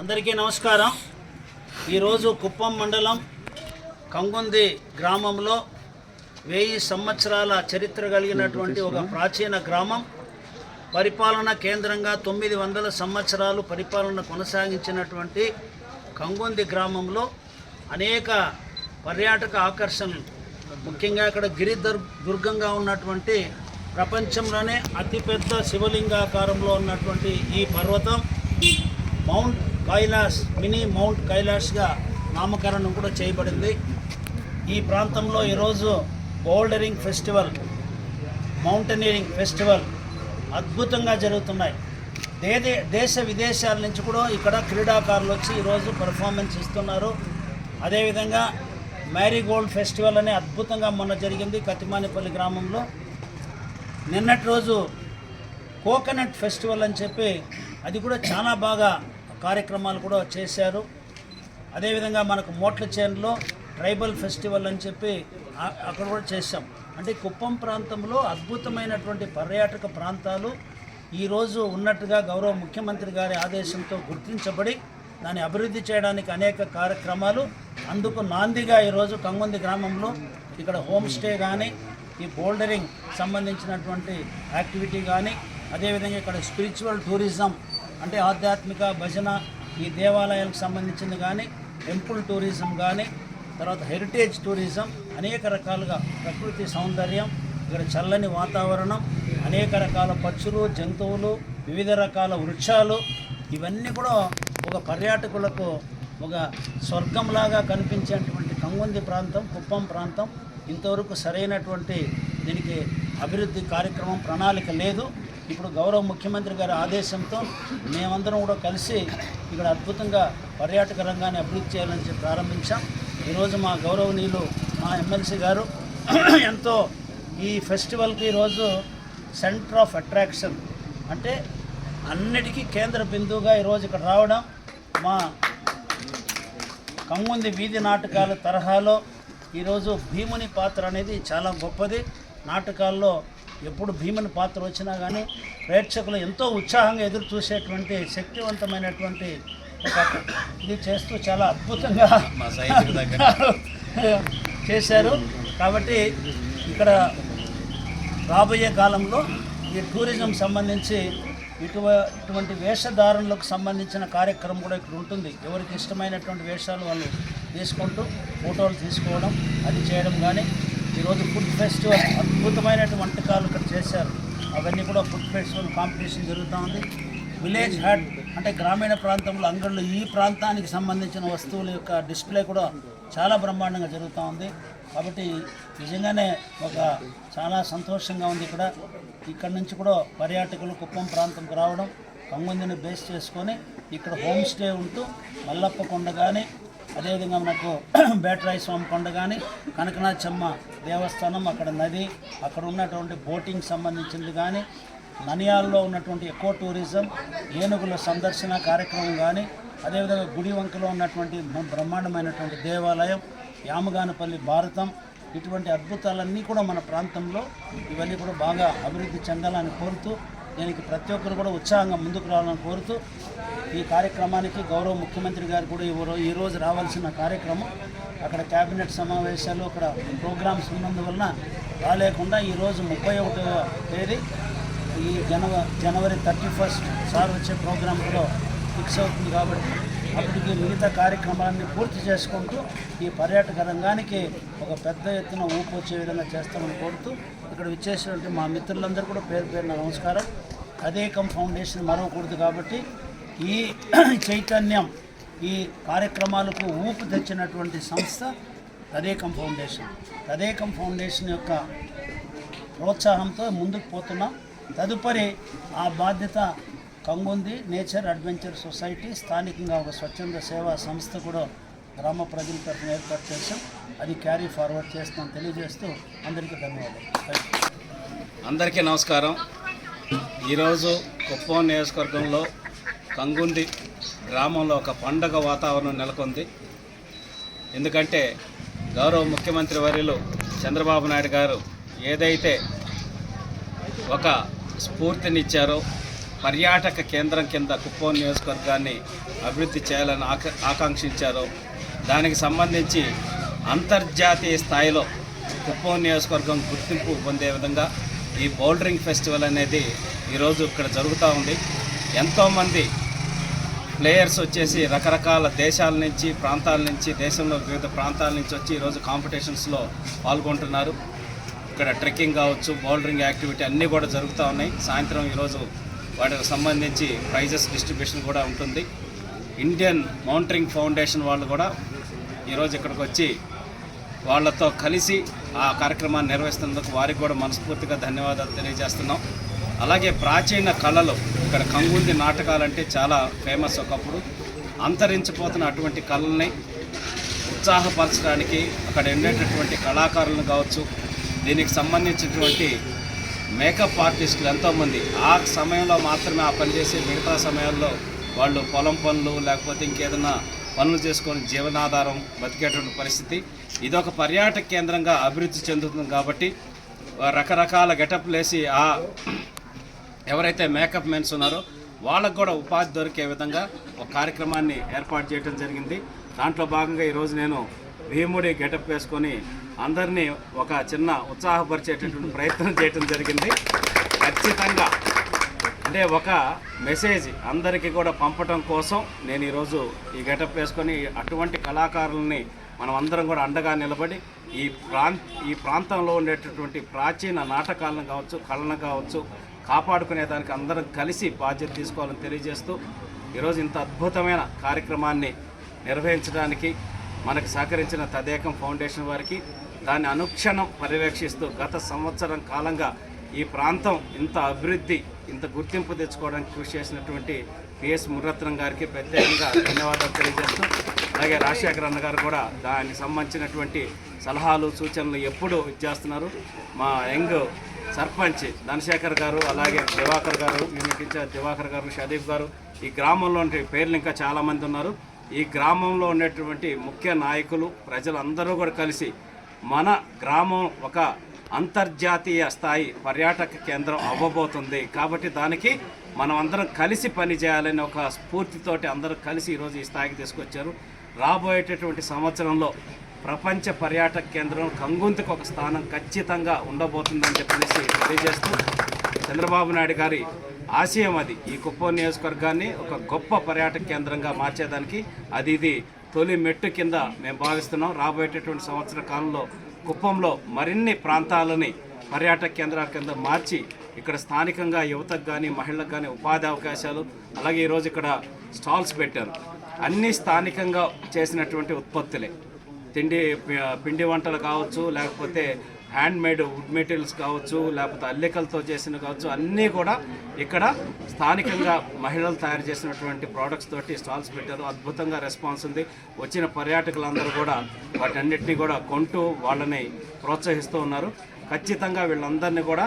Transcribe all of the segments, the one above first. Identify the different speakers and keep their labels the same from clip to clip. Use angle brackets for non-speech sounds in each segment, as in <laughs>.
Speaker 1: అందరికీ నమస్కారం. ఈరోజు కుప్పం మండలం కంగుంది గ్రామంలో వెయ్యి సంవత్సరాల చరిత్ర కలిగినటువంటి ఒక ప్రాచీన గ్రామం. పరిపాలన కేంద్రంగా తొమ్మిది వందల సంవత్సరాలు పరిపాలన కొనసాగించినటువంటి కంగుంది గ్రామంలో అనేక పర్యాటక ఆకర్షణలు ముఖ్యంగా ఇక్కడ గిరి దుర్గంగా ఉన్నటువంటి ప్రపంచంలోనే అతిపెద్ద శివలింగాకారంలో ఉన్నటువంటి ఈ పర్వతం. మౌంట్ కైలాస్ మినీ మౌంట్ కైలాష్గా నామకరణం కూడా చేయబడింది. ఈ ప్రాంతంలో ఈరోజు బౌల్డరింగ్ ఫెస్టివల్ మౌంటనీరింగ్ ఫెస్టివల్ అద్భుతంగా జరుగుతున్నాయి. దేదే దేశ విదేశాల నుంచి కూడా ఇక్కడ క్రీడాకారులు వచ్చి ఈరోజు పర్ఫార్మెన్స్ ఇస్తున్నారు. అదేవిధంగా మ్యారీగోల్డ్ ఫెస్టివల్ అనే అద్భుతంగా మొన్న జరిగింది కతిమానిపల్లి గ్రామంలో. నిన్నటి రోజు కోకోనట్ ఫెస్టివల్ అని చెప్పి అది కూడా చాలా బాగా కార్యక్రమాలు కూడా చేశారు. అదేవిధంగా మనకు మోట్ల చేనులో ట్రైబల్ ఫెస్టివల్ అని చెప్పి అక్కడ కూడా చేశాం. అంటే కుప్పం ప్రాంతంలో అద్భుతమైనటువంటి పర్యాటక ప్రాంతాలు ఈరోజు ఉన్నట్టుగా గౌరవ ముఖ్యమంత్రి గారి ఆదేశంతో గుర్తించబడి దాన్ని అభివృద్ధి చేయడానికి అనేక కార్యక్రమాలు అందుకు నాందిగా ఈరోజు కంగుంది గ్రామంలో ఇక్కడ హోమ్ స్టే కానీ ఈ బోల్డరింగ్ సంబంధించినటువంటి యాక్టివిటీ కానీ అదేవిధంగా ఇక్కడ స్పిరిచువల్ టూరిజం అంటే ఆధ్యాత్మిక భజన ఈ దేవాలయాలకు సంబంధించింది కానీ టెంపుల్ టూరిజం కానీ తర్వాత హెరిటేజ్ టూరిజం అనేక రకాలుగా ప్రకృతి సౌందర్యం ఇక్కడ చల్లని వాతావరణం అనేక రకాల పక్షులు జంతువులు వివిధ రకాల వృక్షాలు ఇవన్నీ కూడా ఒక పర్యాటకులకు ఒక స్వర్గంలాగా కనిపించేటువంటి కంగుంది ప్రాంతం కుప్పం ప్రాంతం. ఇంతవరకు సరైనటువంటి దీనికి అభివృద్ధి కార్యక్రమం ప్రణాళిక లేదు. ఇప్పుడు గౌరవ ముఖ్యమంత్రి గారి ఆదేశంతో మేమందరం కూడా కలిసి ఇక్కడ అద్భుతంగా పర్యాటక రంగాన్ని అభివృద్ధి చేయాలని చెప్పి ప్రారంభించాం. ఈరోజు మా గౌరవనీయులు మా ఎమ్మెల్సీ గారు <clears throat> ఎంతో ఈ ఫెస్టివల్కి ఈరోజు సెంటర్ ఆఫ్ అట్రాక్షన్ అంటే అన్నిటికీ కేంద్ర బిందువుగా ఈరోజు ఇక్కడ రావడం మా కమ్ముంది వీధి నాటకాల తరహాలో ఈరోజు భీముని పాత్ర అనేది చాలా గొప్పది. నాటకాల్లో ఎప్పుడు భీముని పాత్ర వచ్చినా కానీ ప్రేక్షకులు ఎంతో ఉత్సాహంగా ఎదురు చూసేటువంటి శక్తివంతమైనటువంటి ఇది చేస్తూ చాలా అద్భుతంగా <laughs> చేశారు. కాబట్టి ఇక్కడ రాబోయే కాలంలో ఈ టూరిజం సంబంధించి ఇటువ ఇటువంటి వేషధారణలకు సంబంధించిన కార్యక్రమం కూడా ఇక్కడ ఉంటుంది. ఎవరికి ఇష్టమైనటువంటి వేషాలు వాళ్ళు తీసుకుంటూ ఫోటోలు తీసుకోవడం అది చేయడం కానీ ఈరోజు ఫుడ్ ఫెస్టివల్ అద్భుతమైనటువంటి వంటకాలు ఇక్కడ చేశారు. అవన్నీ కూడా ఫుడ్ ఫెస్టివల్ కాంపిటీషన్ జరుగుతూ ఉంది. విలేజ్ హట్ అంటే గ్రామీణ ప్రాంతంలో అంగళ్ళు ఈ ప్రాంతానికి సంబంధించిన వస్తువుల యొక్క డిస్ప్లే కూడా చాలా బ్రహ్మాండంగా జరుగుతూ ఉంది. కాబట్టి నిజంగానే ఒక చాలా సంతోషంగా ఉంది ఇక్కడ. ఇక్కడ నుంచి కూడా పర్యాటకులు కుప్పం ప్రాంతంకు రావడం కంగుందిని బేస్ చేసుకొని ఇక్కడ హోమ్ స్టే ఉంటూ మల్లప్ప కొండ కానీ అదేవిధంగా మనకు <clears throat> బేటరాయి స్వామి కొండ కానీ కనకనాథమ్మ దేవస్థానం అక్కడ నది అక్కడ ఉన్నటువంటి బోటింగ్ సంబంధించింది కానీ ననియాల్లో ఉన్నటువంటి ఎకో టూరిజం ఏనుగుల సందర్శన కార్యక్రమం కానీ అదేవిధంగా గుడి వంకలో ఉన్నటువంటి బ్రహ్మాండమైనటువంటి దేవాలయం యామగానపల్లి భారతం ఇటువంటి అద్భుతాలన్నీ కూడా మన ప్రాంతంలో ఇవన్నీ కూడా బాగా అభివృద్ధి చెందాలని కోరుతూ దీనికి ప్రతి ఒక్కరు కూడా ఉత్సాహంగా ముందుకు రావాలని కోరుతూ ఈ కార్యక్రమానికి గౌరవ ముఖ్యమంత్రి గారు కూడా ఈ- ఈ రావాల్సిన కార్యక్రమం అక్కడ కేబినెట్ సమావేశాలు అక్కడ ప్రోగ్రామ్స్ ఉన్నందువలన రాలేకుండా ఈరోజు ముప్పై ఒకటో తేదీ ఈ జనవ జనవరి థర్టీ ఫస్ట్ సార్ వచ్చే ప్రోగ్రామ్ కూడా ఫిక్స్ అవుతుంది కాబట్టి అప్పటికి మిగతా కార్యక్రమాలన్నీ పూర్తి చేసుకుంటూ ఈ పర్యాటక రంగానికి ఒక పెద్ద ఎత్తున ఊపు వచ్చే విధంగా చేస్తామని కోరుతూ ఇక్కడ విచ్చేసినటువంటి మా మిత్రులందరూ కూడా పేరు పేరున నమస్కారం. అదేకం ఫౌండేషన్ మరవకూడదు కాబట్టి ఈ చైతన్యం ఈ కార్యక్రమాలకు ఊపు తెచ్చినటువంటి సంస్థ తదేకం ఫౌండేషన్. తదేకం ఫౌండేషన్ యొక్క ప్రోత్సాహంతో ముందుకు పోతున్నాం. తదుపరి ఆ బాధ్యత కంగుంది నేచర్ అడ్వెంచర్ సొసైటీ స్థానికంగా ఒక స్వచ్ఛంద సేవా సంస్థ కూడా గ్రామ ప్రజల తరఫున ఏర్పాటు చేస్తాం అది క్యారీ ఫార్వర్డ్ చేస్తాం తెలియజేస్తూ అందరికీ ధన్యవాదాలు.
Speaker 2: అందరికీ నమస్కారం. ఈరోజు కుప్పం నియోజకవర్గంలో కంగుంది గ్రామంలో ఒక పండగ వాతావరణం నెలకొంది. ఎందుకంటే గౌరవ ముఖ్యమంత్రి వర్యులు చంద్రబాబు నాయుడు గారు ఏదైతే ఒక స్ఫూర్తినిచ్చారో పర్యాటక కేంద్రం కింద కుప్పం నియోజకవర్గాన్ని అభివృద్ధి చేయాలని ఆక ఆకాంక్షించారు. దానికి సంబంధించి అంతర్జాతీయ స్థాయిలో కుప్పం నియోజకవర్గం గుర్తింపు పొందే విధంగా ఈ బౌల్డరింగ్ ఫెస్టివల్ అనేది ఈరోజు ఇక్కడ జరుగుతూ ఉంది. ఎంతోమంది ప్లేయర్స్ వచ్చేసి రకరకాల దేశాల నుంచి ప్రాంతాల నుంచి దేశంలో వివిధ ప్రాంతాల నుంచి వచ్చి ఈరోజు కాంపిటీషన్స్లో పాల్గొంటున్నారు. ఇక్కడ ట్రెక్కింగ్ కావచ్చు బౌల్డరింగ్ యాక్టివిటీ అన్నీ కూడా జరుగుతూ ఉన్నాయి. సాయంత్రం ఈరోజు వాటికి సంబంధించి ప్రైజెస్ డిస్ట్రిబ్యూషన్ కూడా ఉంటుంది. ఇండియన్ మౌంటరింగ్ ఫౌండేషన్ వాళ్ళు కూడా ఈరోజు ఇక్కడికి వచ్చి వాళ్ళతో కలిసి ఆ కార్యక్రమాన్ని నిర్వహిస్తున్నందుకు వారికి కూడా మనస్ఫూర్తిగా ధన్యవాదాలు తెలియజేస్తున్నాం. అలాగే ప్రాచీన కళలు ఇక్కడ కంగుంది నాటకాలంటే చాలా ఫేమస్ ఒకప్పుడు. అంతరించిపోతున్న అటువంటి కళల్ని ఉత్సాహపరచడానికి అక్కడ ఉండేటటువంటి కళాకారులను కావచ్చు దీనికి సంబంధించినటువంటి మేకప్ ఆర్టిస్టులు ఎంతోమంది. ఆ సమయంలో మాత్రమే ఆ పని చేసే మిగతా సమయాల్లో వాళ్ళు పొలం పనులు లేకపోతే ఇంకేదైనా పనులు చేసుకొని జీవనాధారం బతికేటువంటి పరిస్థితి. ఇదొక పర్యాటక కేంద్రంగా అభివృద్ధి చెందుతుంది కాబట్టి రకరకాల గెటప్లు వేసి ఆ ఎవరైతే మేకప్ మెన్స్ ఉన్నారో వాళ్ళకు కూడా ఉపాధి దొరికే విధంగా ఒక కార్యక్రమాన్ని ఏర్పాటు చేయడం జరిగింది. దాంట్లో భాగంగా ఈరోజు నేను భీముడి గెటప్ వేసుకొని అందరినీ ఒక చిన్న ఉత్సాహపరిచేటటువంటి ప్రయత్నం చేయడం జరిగింది. ఖచ్చితంగా అంటే ఒక మెసేజ్ అందరికీ కూడా పంపటం కోసం నేను ఈరోజు ఈ గెటప్ వేసుకొని అటువంటి కళాకారులని మనం అందరం కూడా అండగా నిలబడి ఈ ప్రాంత ఈ ప్రాంతంలో ఉండేటటువంటి ప్రాచీన నాటకాలను కావచ్చు కళను కావచ్చు కాపాడుకునే దానికి అందరం కలిసి బాధ్యత తీసుకోవాలని తెలియజేస్తూ ఈరోజు ఇంత అద్భుతమైన కార్యక్రమాన్ని నిర్వహించడానికి మనకు సహకరించిన తదేకం ఫౌండేషన్ వారికి దాన్ని అనుక్షణం పర్యవేక్షిస్తూ గత సంవత్సరం కాలంగా ఈ ప్రాంతం ఇంత అభివృద్ధి ఇంత గుర్తింపు తెచ్చుకోవడానికి కృషి చేసినటువంటి పిఎస్ మురత్నం గారికి ప్రత్యేకంగా ధన్యవాదాలు తెలియజేస్తూ అలాగే రాజశేఖర్ అన్న గారు కూడా దానికి సంబంధించినటువంటి సలహాలు సూచనలు ఎప్పుడూ ఇచ్చేస్తున్నారు. మా యంగ్ సర్పంచ్ ధనశేఖర్ గారు అలాగే దివాకర్ గారు యూనిట్ ఇన్ఛార్జ్ దివాకర్ గారు షదీఫ్ గారు ఈ గ్రామంలో పేర్లు ఇంకా చాలామంది ఉన్నారు. ఈ గ్రామంలో ఉండేటువంటి ముఖ్య నాయకులు ప్రజలందరూ కూడా కలిసి మన గ్రామం ఒక అంతర్జాతీయ స్థాయి పర్యాటక కేంద్రం అవ్వబోతుంది. కాబట్టి దానికి మనం అందరం కలిసి పని చేయాలని ఒక స్ఫూర్తితోటి అందరూ కలిసి ఈరోజు ఈ స్థాయికి తీసుకొచ్చారు. రాబోయేటటువంటి సంవత్సరంలో ప్రపంచ పర్యాటక కేంద్రం కంగుంతకు ఒక స్థానం ఖచ్చితంగా ఉండబోతుందని చెప్పేసి తెలియజేస్తూ చంద్రబాబు నాయుడు గారి ఆశయం అది. ఈ కుప్పం నియోజకవర్గాన్ని ఒక గొప్ప పర్యాటక కేంద్రంగా మార్చేదానికి అది ఇది తొలి మెట్టు కింద మేము భావిస్తున్నాం. రాబోయేటటువంటి సంవత్సర కాలంలో కుప్పంలో మరిన్ని ప్రాంతాలని పర్యాటక కేంద్రాల కింద మార్చి ఇక్కడ స్థానికంగా యువతకు కానీ మహిళలకు కానీ ఉపాధి అవకాశాలు అలాగే ఈరోజు ఇక్కడ స్టాల్స్ పెట్టారు. అన్నీ స్థానికంగా చేసినటువంటి ఉత్పత్తులే. తిండి పిండి వంటలు కావచ్చు లేకపోతే హ్యాండ్ మేడ్ వుడ్ మెటీరియల్స్ కావచ్చు లేకపోతే అల్లికలతో చేసిన కావచ్చు అన్నీ కూడా ఇక్కడ స్థానికంగా మహిళలు తయారు చేసినటువంటి ప్రోడక్ట్స్ తోటి స్టాల్స్ పెట్టారు. అద్భుతంగా రెస్పాన్స్ ఉంది. వచ్చిన పర్యాటకులందరూ కూడా వాటన్నిటిని కూడా కొంటూ వాళ్ళని ప్రోత్సహిస్తూ ఉన్నారు. ఖచ్చితంగా వీళ్ళందరినీ కూడా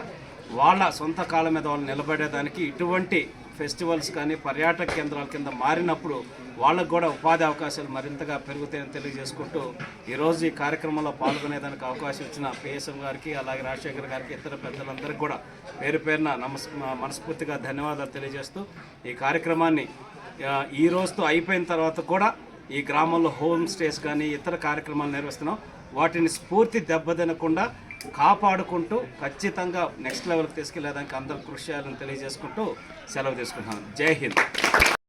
Speaker 2: వాళ్ళ సొంత కాళ్ళ మీద వాళ్ళు నిలబడేదానికి ఇటువంటి ఫెస్టివల్స్ కానీ పర్యాటక కేంద్రాల కింద మారినప్పుడు వాళ్ళకు కూడా ఉపాధి అవకాశాలు మరింతగా పెరుగుతాయని తెలియజేసుకుంటూ ఈరోజు ఈ కార్యక్రమంలో పాల్గొనేదానికి అవకాశం ఇచ్చిన పిఎస్ఎం గారికి అలాగే రాజశేఖర్ గారికి ఇతర పెద్దలందరికీ కూడా పేరు పేరున నమస్ మనస్ఫూర్తిగా ధన్యవాదాలు తెలియజేస్తూ ఈ కార్యక్రమాన్ని ఈ రోజుతో అయిపోయిన తర్వాత కూడా ఈ గ్రామంలో హోమ్ స్టేస్ కానీ ఇతర కార్యక్రమాలు నిర్వహిస్తున్నాం. వాటిని స్ఫూర్తి దెబ్బతినకుండా కాపాడుకుంటూ ఖచ్చితంగా నెక్స్ట్ లెవెల్కి తీసుకెళ్ళేదానికి అందరూ కృషి చేయాలని తెలియజేసుకుంటూ సెలవు తీసుకుంటున్నాను. జై హింద్.